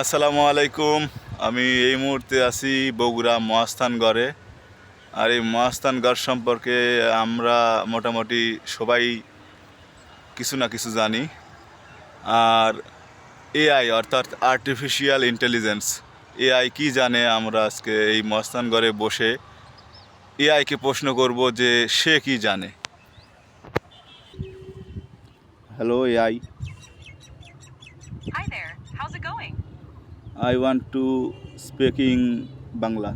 আসসালামু আলাইকুম। আমি এই মুহূর্তে আছি বগুড়া মহাস্থানগড়ে আর এই মহাস্থানগড় সম্পর্কে আমরা মোটামুটি সবাই কিছু না কিছু জানি। আর এআই অর্থাৎ আর্টিফিশিয়াল ইন্টেলিজেন্স এআই কি জানে আমরা আজকে এই মহাস্থানগড়ে বসে এআইকে প্রশ্ন করব যে সে কি জানে? Hello AI. Hi there. I want to speaking Bangla.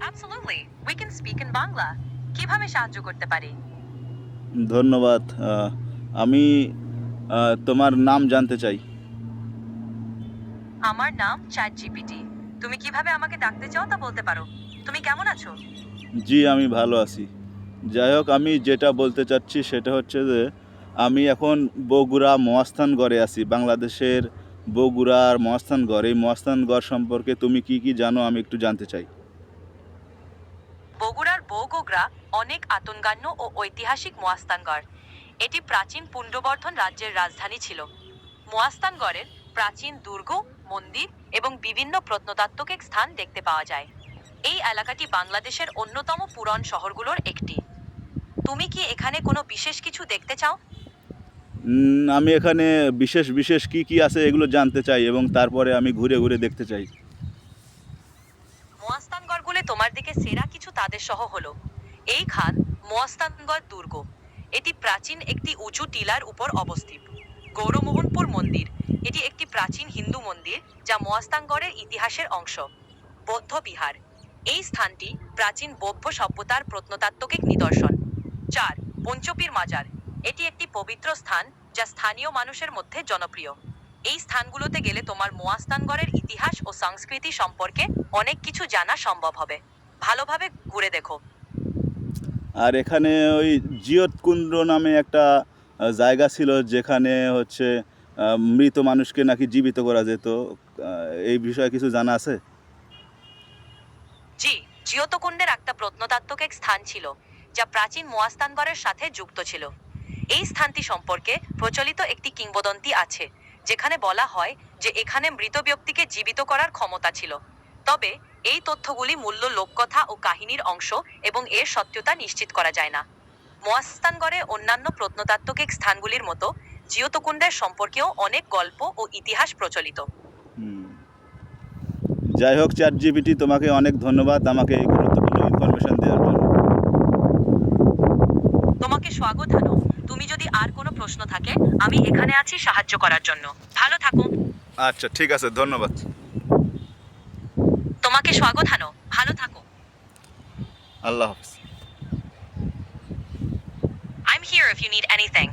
Absolutely. We can speak in Bangla. কীভাবে সাহায্য করতে পারি? ধন্যবাদ। আহ, আমি আহ, তোমার নাম জানতে চাই। আমার নাম চ্যাট জিপিটি তুমি কীভাবে আমাকে ডাকতে চাও তা বলতে পারো। তুমি কেমন আছো? জি আমি ভালো আছি। যাই হোক আমি যেটা বলতে চাচ্ছি সেটা হচ্ছে যে আমি এখন বগুড়া মহাস্থানগড়ে আছি বাংলাদেশের বগুড়ার মহাস্থানগড়। এই মহাস্থানগড় সম্পর্কে তুমি কি কি জানো আমি একটু জানতে চাই। বগুড়ার বৌগোগ্রা অনেক আতঙ্গান্য ও ঐতিহাসিক মোয়াস্তানগড় এটি প্রাচীন পুণ্ডবর্ধন রাজ্যের রাজধানী ছিল। মোয়াস্তানগড়ের প্রাচীন দুর্গ, মন্দির এবং বিভিন্ন প্রত্নতাত্ত্বিক স্থান দেখতে পাওয়া যায়। এই এলাকাটি বাংলাদেশের অন্যতম পুরন শহরগুলোর একটি। তুমি কি এখানে কোনো বিশেষ কিছু দেখতে চাও? আমি এখানে বিশেষ বিশেষ কি কি আছে এগুলো জানতে চাই এবং তারপরে আমি ঘুরে ঘুরে দেখতে চাই। মোয়াস্তানগড়গুলি তোমার দিকে সেরা কিছু তাদের সহ হলো। এই খান মোয়াস্তানগড় দুর্গ। এটি প্রাচীন একটি উঁচু টিলার উপর অবস্থিত। গৌরমোহনপুর মন্দির। এটি একটি প্রাচীন হিন্দু মন্দির যা মোয়াস্তানগড়ের ইতিহাসের অংশ। বৌদ্ধ বিহার। এই স্থানটি প্রাচীন বৌদ্ধ সভ্যতার প্রত্নতাত্ত্বিক নিদর্শন। চার, পঞ্চপীর মাজার। এটি একটি পবিত্র স্থান যা স্থানীয় মানুষের মধ্যে জনপ্রিয়। এই স্থানগুলোতে গেলে তোমার মোয়াস্তানগড়ের ইতিহাস ও সংস্কৃতি সম্পর্কে অনেক কিছু জানা সম্ভব হবে। ভালোভাবে ঘুরে দেখো। আর এখানে ওই জিয়তকুণ্ড নামে একটা জায়গা ছিল যেখানে হচ্ছে মৃত মানুষকে নাকি জীবিত করা যেত। এই বিষয়ে কিছু জানা আছে? জি জিয়তকুণ্ডের একটা প্রত্নতাত্ত্বিক স্থান ছিল যা প্রাচীন মোয়াস্তানগড়ের সাথে যুক্ত ছিল। এই স্থানটি সম্পর্কে প্রচলিত একটি কিংবদন্তি আছে, যেখানে বলা হয় যে এখানে মৃত ব্যক্তিকে জীবিত করার ক্ষমতা ছিল। তবে এই তথ্যগুলি মূল্য লোককথা ও কাহিনীর অংশ এবং এর সত্যতা নিশ্চিত করা যায় না। মোয়াস্তানগড়ে অন্যান্য প্রত্নতাত্ত্বিক স্থানগুলির মতো জিয়তকুণ্ডের সম্পর্কেও অনেক গল্প ও ইতিহাস প্রচলিত। যাই হোক চ্যাট জিপিটি তোমাকে অনেক ধন্যবাদ আমাকে এই গুরুত্বপূর্ণ ইনফরমেশন দেওয়ার জন্য। তোমাকে স্বাগত। তুমি যদি আর কোনো প্রশ্ন থাকে আমি এখানে আছি সাহায্য করার জন্য। ভালো থাকো। আচ্ছা ঠিক আছে ধন্যবাদ। তোমাকে স্বাগত। হানো ভালো থাকো। আল্লাহ হাফিজ। I'm here if you need anything.